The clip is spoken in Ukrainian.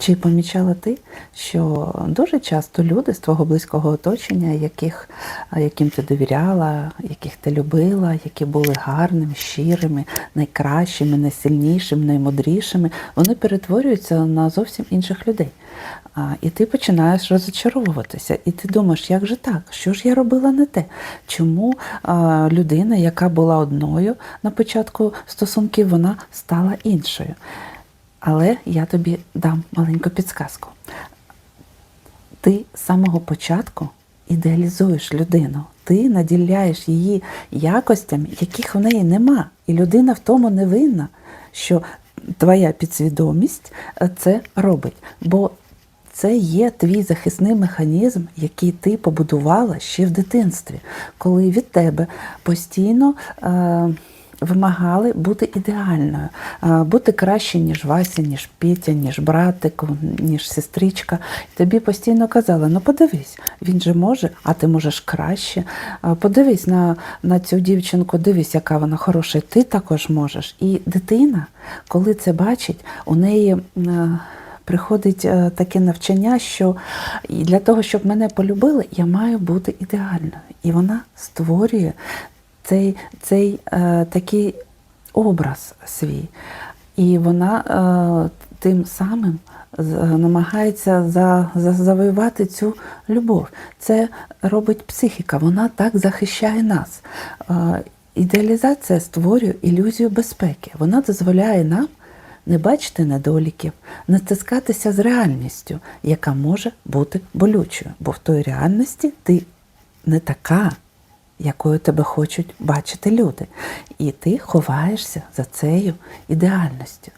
Чи помічала ти, що дуже часто люди з твого близького оточення, яких, яким ти довіряла, яких ти любила, які були гарними, щирими, найкращими, найсильнішими, наймудрішими, вони перетворюються на зовсім інших людей. І ти починаєш розочаровуватися, і ти думаєш, як же так? Що ж я робила не те? Чому людина, яка була одною на початку стосунків, вона стала іншою? Але я тобі дам маленьку підсказку. Ти з самого початку ідеалізуєш людину. Ти наділяєш її якостями, яких в неї нема. І людина в тому не винна, що твоя підсвідомість е, це робить. Бо це є твій захисний механізм, який ти побудувала ще в дитинстві, коли від тебе постійно. Е- Вимагали бути ідеальною, бути краще, ніж Вася, ніж Петя, ніж братик, ніж сестричка. Тобі постійно казали: ну подивись, він же може, а ти можеш краще. Подивись на, на цю дівчинку, дивись, яка вона хороша, ти також можеш. І дитина, коли це бачить, у неї. е, Приходить е, таке навчання, що для того, щоб мене полюбили, я маю бути ідеальною. І вона створює цей, цей е, такий образ свій. І вона е, тим самим намагається за, за, завоювати цю любов. Це робить психіка, вона так захищає нас. Е, ідеалізація створює ілюзію безпеки. Вона дозволяє нам не бачити недоліків, не стискатися з реальністю, яка може бути болючою. Бо в той реальності ти не така, якою тебе хочуть бачити люди. І ти ховаєшся за цією ідеальністю.